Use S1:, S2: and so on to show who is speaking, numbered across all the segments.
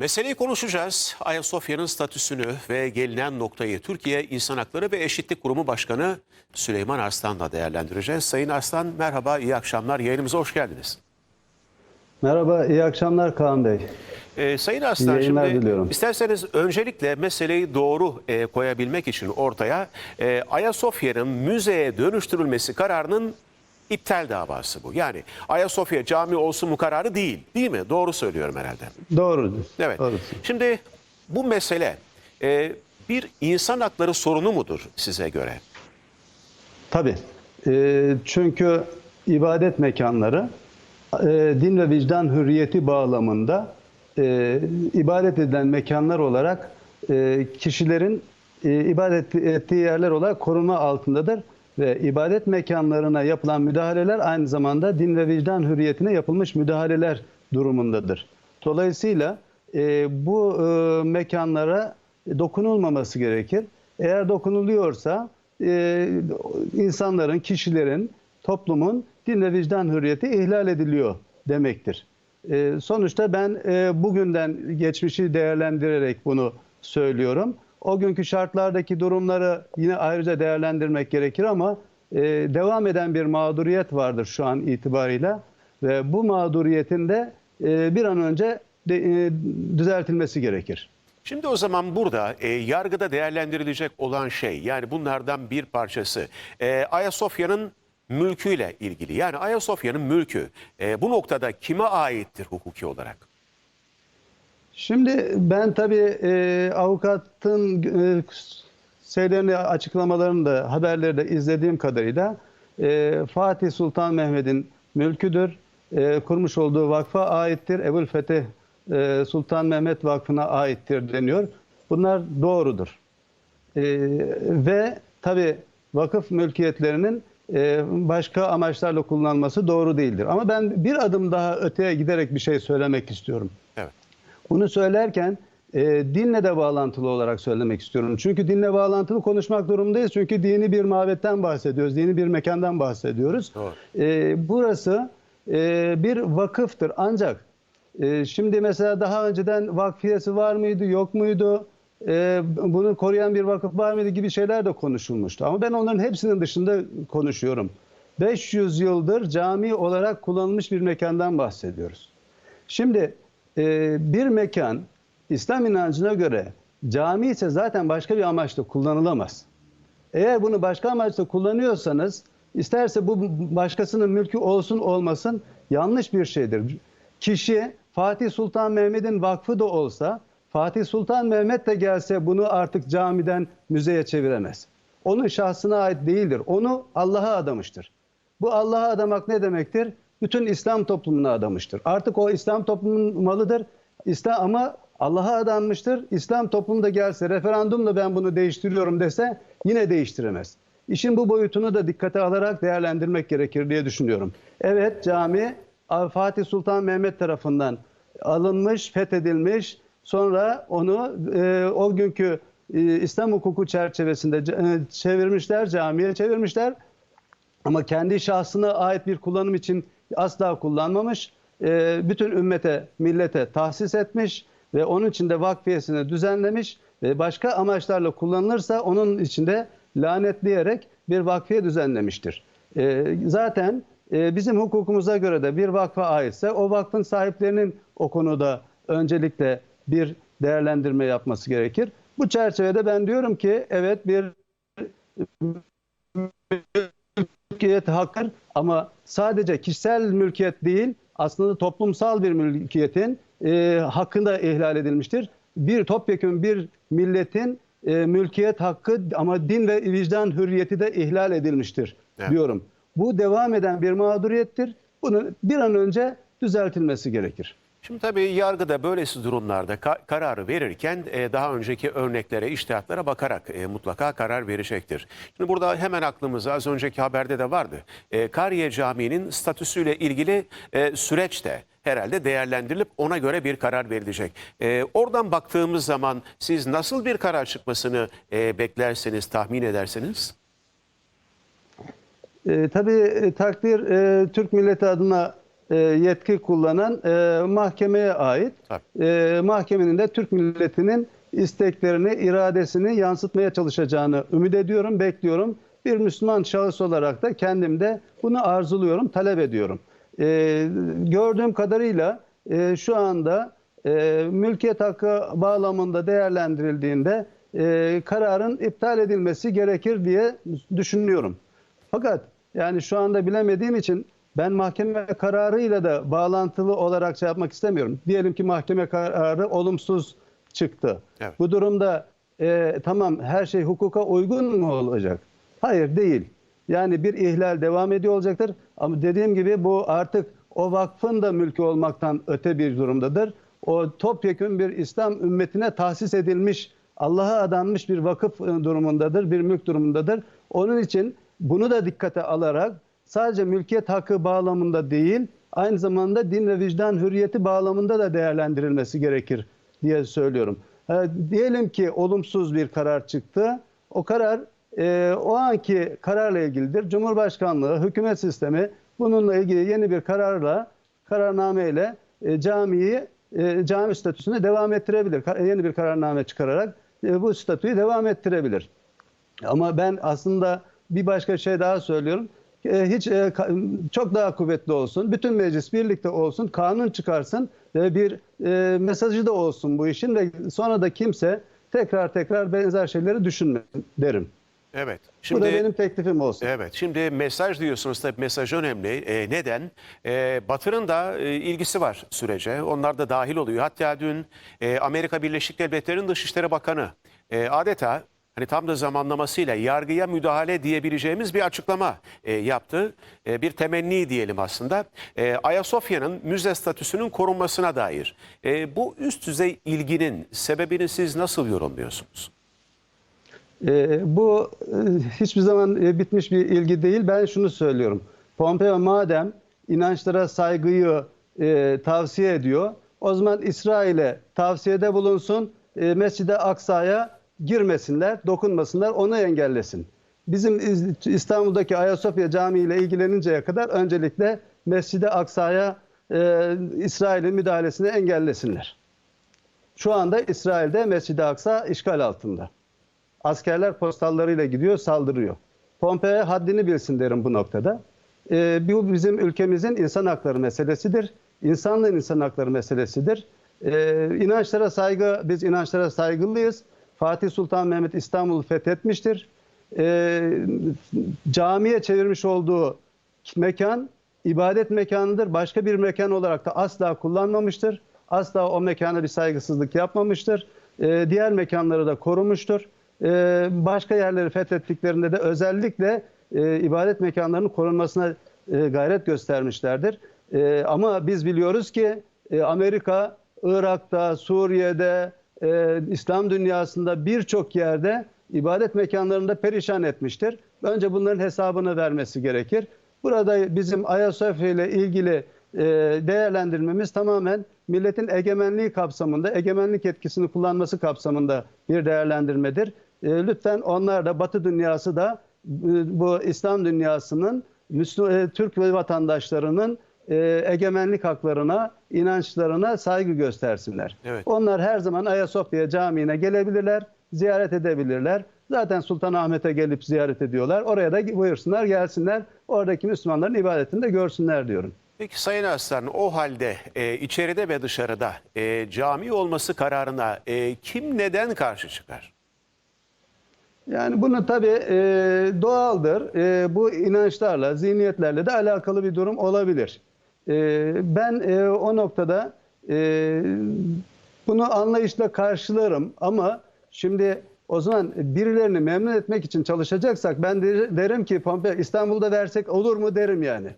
S1: Meseleyi konuşacağız. Ayasofya'nın statüsünü ve gelinen noktayı Türkiye İnsan Hakları ve Eşitlik Kurumu Başkanı Süleyman Arslan'la değerlendireceğiz. Sayın Arslan merhaba, iyi akşamlar. Yayınımıza hoş geldiniz.
S2: Merhaba, iyi akşamlar Kaan Bey.
S1: Ee, Sayın
S2: yayınlar
S1: şimdi
S2: diliyorum.
S1: isterseniz öncelikle meseleyi doğru e, koyabilmek için ortaya e, Ayasofya'nın müzeye dönüştürülmesi kararının iptal davası bu. Yani Ayasofya cami olsun mu kararı değil. Değil mi? Doğru söylüyorum herhalde.
S2: Doğrudur.
S1: Evet.
S2: Doğrudur.
S1: Şimdi bu mesele e, bir insan hakları sorunu mudur size göre?
S2: Tabii. Ee, çünkü ibadet mekanları e, din ve vicdan hürriyeti bağlamında e, ibadet edilen mekanlar olarak e, kişilerin e, ibadet ettiği yerler olarak koruma altındadır. Ve ibadet mekanlarına yapılan müdahaleler aynı zamanda din ve vicdan hürriyetine yapılmış müdahaleler durumundadır. Dolayısıyla e, bu e, mekanlara dokunulmaması gerekir. Eğer dokunuluyorsa e, insanların, kişilerin, toplumun din ve vicdan hürriyeti ihlal ediliyor demektir. E, sonuçta ben e, bugünden geçmişi değerlendirerek bunu söylüyorum. O günkü şartlardaki durumları yine ayrıca değerlendirmek gerekir ama e, devam eden bir mağduriyet vardır şu an itibarıyla ve bu mağduriyetin de e, bir an önce de, e, düzeltilmesi gerekir.
S1: Şimdi o zaman burada e, yargıda değerlendirilecek olan şey yani bunlardan bir parçası e, Ayasofya'nın mülküyle ilgili. Yani Ayasofya'nın mülkü e, bu noktada kime aittir hukuki olarak?
S2: Şimdi ben tabii e, avukatın e, şeylerini, açıklamalarını da haberleri de izlediğim kadarıyla e, Fatih Sultan Mehmet'in mülküdür. E, kurmuş olduğu vakfa aittir. Ebu'l Fetih e, Sultan Mehmet Vakfı'na aittir deniyor. Bunlar doğrudur. E, ve tabii vakıf mülkiyetlerinin e, başka amaçlarla kullanılması doğru değildir. Ama ben bir adım daha öteye giderek bir şey söylemek istiyorum. Bunu söylerken e, dinle de bağlantılı olarak söylemek istiyorum. Çünkü dinle bağlantılı konuşmak durumundayız. Çünkü dini bir mabetten bahsediyoruz. Dini bir mekandan bahsediyoruz.
S1: Doğru.
S2: E, burası e, bir vakıftır. Ancak e, şimdi mesela daha önceden vakfiyesi var mıydı, yok muydu? E, bunu koruyan bir vakıf var mıydı gibi şeyler de konuşulmuştu. Ama ben onların hepsinin dışında konuşuyorum. 500 yıldır cami olarak kullanılmış bir mekandan bahsediyoruz. Şimdi bir mekan İslam inancına göre cami ise zaten başka bir amaçla kullanılamaz. Eğer bunu başka amaçla kullanıyorsanız isterse bu başkasının mülkü olsun olmasın yanlış bir şeydir. Kişi Fatih Sultan Mehmet'in vakfı da olsa Fatih Sultan Mehmet de gelse bunu artık camiden müzeye çeviremez. Onun şahsına ait değildir. Onu Allah'a adamıştır. Bu Allah'a adamak ne demektir? Bütün İslam toplumuna adamıştır. Artık o İslam toplumunun malıdır. İslam ama Allah'a adanmıştır. İslam toplumu da gelse referandumla ben bunu değiştiriyorum dese yine değiştiremez. İşin bu boyutunu da dikkate alarak değerlendirmek gerekir diye düşünüyorum. Evet cami Fatih Sultan Mehmet tarafından alınmış, fethedilmiş. Sonra onu e, o günkü e, İslam hukuku çerçevesinde e, çevirmişler, camiye çevirmişler. Ama kendi şahsına ait bir kullanım için asla kullanmamış. E, bütün ümmete, millete tahsis etmiş ve onun içinde vakfiyesini düzenlemiş ve başka amaçlarla kullanılırsa onun içinde lanetleyerek bir vakfiye düzenlemiştir. E, zaten e, bizim hukukumuza göre de bir vakfa aitse o vakfın sahiplerinin o konuda öncelikle bir değerlendirme yapması gerekir. Bu çerçevede ben diyorum ki evet bir mülkiyet hakkıdır ama sadece kişisel mülkiyet değil aslında toplumsal bir mülkiyetin e, hakkında ihlal edilmiştir. Bir topyekun bir milletin e, mülkiyet hakkı ama din ve vicdan hürriyeti de ihlal edilmiştir
S1: Evet.
S2: diyorum. Bu devam eden bir mağduriyettir. Bunun bir an önce düzeltilmesi gerekir.
S1: Şimdi tabii yargıda böylesi durumlarda ka- kararı verirken e, daha önceki örneklere, iştihatlara bakarak e, mutlaka karar verecektir. Şimdi burada hemen aklımıza az önceki haberde de vardı. E, Kariye Camii'nin statüsüyle ilgili e, süreç de herhalde değerlendirilip ona göre bir karar verilecek. Oradan baktığımız zaman siz nasıl bir karar çıkmasını beklerseniz, tahmin edersiniz?
S2: E, tabii takdir e, Türk milleti adına yetki kullanan e, mahkemeye ait.
S1: Tabii.
S2: E, mahkemenin de Türk milletinin isteklerini, iradesini yansıtmaya çalışacağını ümit ediyorum, bekliyorum. Bir Müslüman şahıs olarak da kendim de bunu arzuluyorum, talep ediyorum. E, gördüğüm kadarıyla e, şu anda e, mülkiyet hakkı bağlamında değerlendirildiğinde e, kararın iptal edilmesi gerekir diye düşünüyorum. Fakat yani şu anda bilemediğim için ben mahkeme kararıyla da bağlantılı olarak şey yapmak istemiyorum. Diyelim ki mahkeme kararı olumsuz çıktı.
S1: Evet.
S2: Bu durumda e, tamam her şey hukuka uygun mu olacak? Hayır değil. Yani bir ihlal devam ediyor olacaktır. Ama dediğim gibi bu artık o vakfın da mülkü olmaktan öte bir durumdadır. O topyekun bir İslam ümmetine tahsis edilmiş, Allah'a adanmış bir vakıf e, durumundadır, bir mülk durumundadır. Onun için bunu da dikkate alarak sadece mülkiyet hakkı bağlamında değil, aynı zamanda din ve vicdan hürriyeti bağlamında da değerlendirilmesi gerekir diye söylüyorum. Ha, diyelim ki olumsuz bir karar çıktı. O karar e, o anki kararla ilgilidir. Cumhurbaşkanlığı, hükümet sistemi bununla ilgili yeni bir kararla, kararnameyle e, camiyi e, cami statüsüne devam ettirebilir. Ka- Yeni bir kararname çıkararak e, bu statüyü devam ettirebilir. Ama ben aslında bir başka şey daha söylüyorum. E, Hiç e, çok daha kuvvetli olsun. Bütün meclis birlikte olsun. Kanun çıkarsın ve bir e, mesajı da olsun bu işin ve sonra da kimse tekrar tekrar benzer şeyleri düşünmesin derim.
S1: Evet.
S2: bu da benim teklifim olsun.
S1: Evet, şimdi mesaj diyorsunuz tabii mesaj önemli. Ee, neden? Ee, Batı'nın da e, ilgisi var sürece. Onlar da dahil oluyor. Hatta dün e, Amerika Birleşik Devletleri'nin Dışişleri Bakanı e, adeta hani tam da zamanlamasıyla yargıya müdahale diyebileceğimiz bir açıklama e, yaptı. E, bir temenni diyelim aslında. E, Ayasofya'nın müze statüsünün korunmasına dair. E, bu üst düzey ilginin sebebini siz nasıl yorumluyorsunuz?
S2: E, bu e, hiçbir zaman e, bitmiş bir ilgi değil. Ben şunu söylüyorum. Pompeo madem inançlara saygıyı e, tavsiye ediyor, o zaman İsrail'e tavsiyede bulunsun, e, Mescid-i Aksa'ya girmesinler, dokunmasınlar, onu engellesin. Bizim İz- İstanbul'daki Ayasofya Camii ile ilgileninceye kadar öncelikle Mescid-i Aksa'ya e, İsrail'in müdahalesini engellesinler. Şu anda İsrail'de Mescid-i Aksa işgal altında. Askerler postallarıyla gidiyor, saldırıyor. Pompeo haddini bilsin derim bu noktada. Ee, bu bizim ülkemizin insan hakları meselesidir. İnsanlığın insan hakları meselesidir. Ee, inançlara saygı, biz inançlara saygılıyız. Fatih Sultan Mehmet İstanbul'u fethetmiştir. Ee, camiye çevirmiş olduğu mekan ibadet mekanıdır. Başka bir mekan olarak da asla kullanmamıştır. Asla o mekana bir saygısızlık yapmamıştır. Ee, diğer mekanları da korumuştur. Ee, başka yerleri fethettiklerinde de özellikle e, ibadet mekanlarının korunmasına e, gayret göstermişlerdir. E, ama biz biliyoruz ki e, Amerika Irak'ta, Suriye'de, e, İslam dünyasında birçok yerde ibadet mekanlarında perişan etmiştir. Önce bunların hesabını vermesi gerekir. Burada bizim Ayasofya ile ilgili e, değerlendirmemiz tamamen milletin egemenliği kapsamında, egemenlik etkisini kullanması kapsamında bir değerlendirmedir. E, lütfen onlar da Batı dünyası da e, bu İslam dünyasının Türk vatandaşlarının e, egemenlik haklarına, inançlarına saygı göstersinler.
S1: Evet.
S2: Onlar her zaman Ayasofya Camii'ne gelebilirler, ziyaret edebilirler. Zaten Sultanahmet'e gelip ziyaret ediyorlar. Oraya da buyursunlar, gelsinler. Oradaki Müslümanların ibadetini de görsünler diyorum.
S1: Peki Sayın Aslan o halde e, içeride ve dışarıda e, cami olması kararına e, kim neden karşı çıkar?
S2: Yani bunu tabii e, doğaldır. E, bu inançlarla, zihniyetlerle de alakalı bir durum olabilir. E, ben e, o noktada e, bunu anlayışla karşılarım ama şimdi o zaman birilerini memnun etmek için çalışacaksak ben de- derim ki Pompeo İstanbul'da versek olur mu derim yani.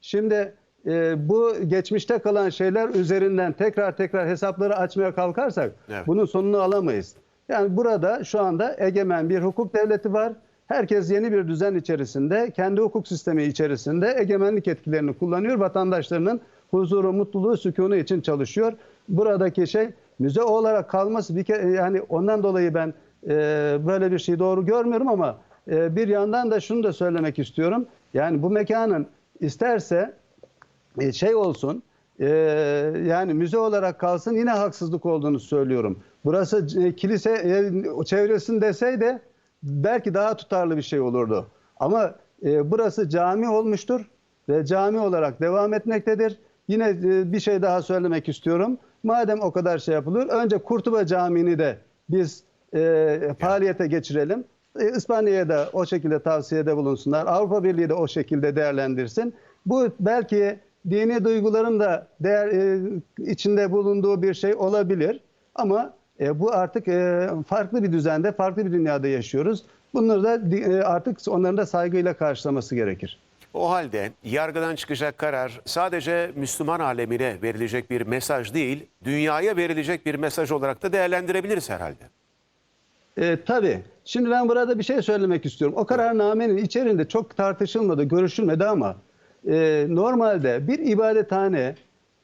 S2: Şimdi e, bu geçmişte kalan şeyler üzerinden tekrar tekrar hesapları açmaya kalkarsak
S1: Evet.
S2: bunun sonunu alamayız. Yani burada şu anda egemen bir hukuk devleti var. Herkes yeni bir düzen içerisinde, kendi hukuk sistemi içerisinde egemenlik etkilerini kullanıyor. Vatandaşlarının huzuru, mutluluğu, sükunu için çalışıyor. Buradaki şey müze olarak kalması bir kere yani ondan dolayı ben e, böyle bir şey doğru görmüyorum ama e, bir yandan da şunu da söylemek istiyorum. Yani bu mekanın isterse e, şey olsun e, yani müze olarak kalsın yine haksızlık olduğunu söylüyorum. Burası e, kilise e, çevresin deseydi belki daha tutarlı bir şey olurdu. Ama e, burası cami olmuştur ve cami olarak devam etmektedir. Yine e, bir şey daha söylemek istiyorum. Madem o kadar şey yapılıyor önce Kurtuba Camii'ni de biz e, faaliyete geçirelim. E, İspanya'ya da o şekilde tavsiyede bulunsunlar. Avrupa Birliği de o şekilde değerlendirsin. Bu belki dini duyguların da değer e, içinde bulunduğu bir şey olabilir. Ama e, bu artık e, farklı bir düzende, farklı bir dünyada yaşıyoruz. Bunları da e, artık onların da saygıyla karşılaması gerekir.
S1: O halde yargıdan çıkacak karar sadece Müslüman alemine verilecek bir mesaj değil, dünyaya verilecek bir mesaj olarak da değerlendirebiliriz herhalde.
S2: E, tabii. Şimdi ben burada bir şey söylemek istiyorum. O kararnamenin içerisinde çok tartışılmadı, görüşülmedi ama e, normalde bir ibadethane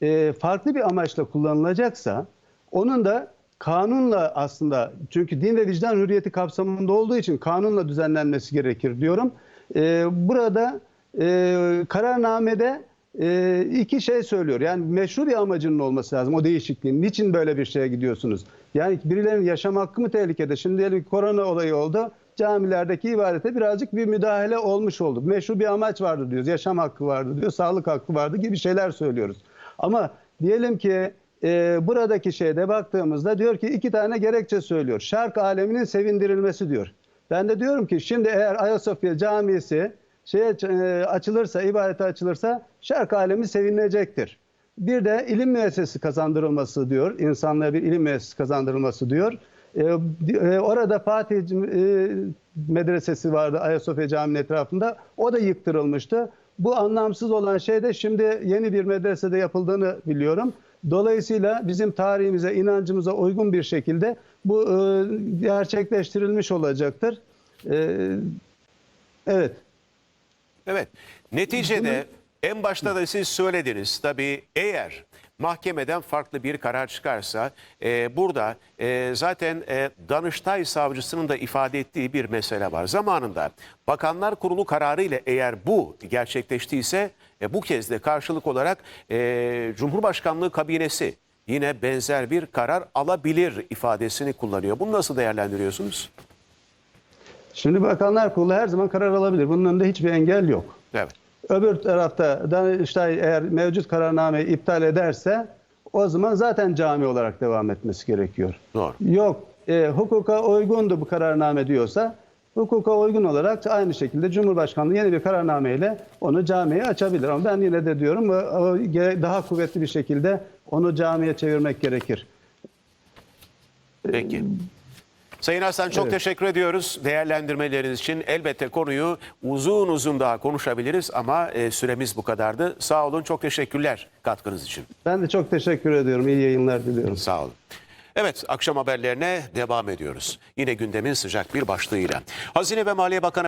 S2: e, farklı bir amaçla kullanılacaksa onun da kanunla aslında çünkü din ve vicdan hürriyeti kapsamında olduğu için kanunla düzenlenmesi gerekir diyorum. E, burada e, kararnamede e, iki şey söylüyor. Yani meşru bir amacının olması lazım o değişikliğin. Niçin böyle bir şeye gidiyorsunuz? Yani birilerinin yaşam hakkı mı tehlikede? Şimdi diyelim ki korona olayı oldu. Camilerdeki ibadete birazcık bir müdahale olmuş oldu. Meşru bir amaç vardı diyoruz. Yaşam hakkı vardı diyor. Sağlık hakkı vardı gibi şeyler söylüyoruz. Ama diyelim ki e, buradaki şeyde baktığımızda diyor ki iki tane gerekçe söylüyor. Şark aleminin sevindirilmesi diyor. Ben de diyorum ki şimdi eğer Ayasofya Camisi şeye e, açılırsa, ibadete açılırsa şark alemi sevinecektir. Bir de ilim müessesi kazandırılması diyor. İnsanlığa bir ilim müessesi kazandırılması diyor. E, e, orada Fatih e, Medresesi vardı Ayasofya Camii'nin etrafında. O da yıktırılmıştı. Bu anlamsız olan şey de şimdi yeni bir medresede yapıldığını biliyorum. Dolayısıyla bizim tarihimize, inancımıza uygun bir şekilde bu e, gerçekleştirilmiş olacaktır. E, evet.
S1: Evet. Neticede en başta da siz söylediniz. Tabii eğer mahkemeden farklı bir karar çıkarsa e, burada e, zaten e, Danıştay savcısının da ifade ettiği bir mesele var. Zamanında Bakanlar Kurulu kararı ile eğer bu gerçekleştiyse e, bu kez de karşılık olarak e, Cumhurbaşkanlığı kabinesi yine benzer bir karar alabilir ifadesini kullanıyor. Bunu nasıl değerlendiriyorsunuz?
S2: Şimdi Bakanlar Kurulu her zaman karar alabilir. Bunun önünde hiçbir engel yok.
S1: Evet.
S2: Öbür tarafta Danıştay eğer mevcut kararnameyi iptal ederse o zaman zaten cami olarak devam etmesi gerekiyor.
S1: Doğru.
S2: Yok e, hukuka uygundu bu kararname diyorsa hukuka uygun olarak aynı şekilde Cumhurbaşkanlığı yeni bir kararnameyle onu camiye açabilir. Ama ben yine de diyorum daha kuvvetli bir şekilde onu camiye çevirmek gerekir.
S1: Peki. Sayın Hasan çok
S2: Evet.
S1: teşekkür ediyoruz değerlendirmeleriniz için. Elbette konuyu uzun uzun daha konuşabiliriz ama e, süremiz bu kadardı. Sağ olun çok teşekkürler katkınız için.
S2: Ben de çok teşekkür ediyorum. İyi yayınlar diliyorum.
S1: Sağ olun. Evet akşam haberlerine devam ediyoruz. Yine gündemin sıcak bir başlığıyla. Hazine ve Maliye Bakanı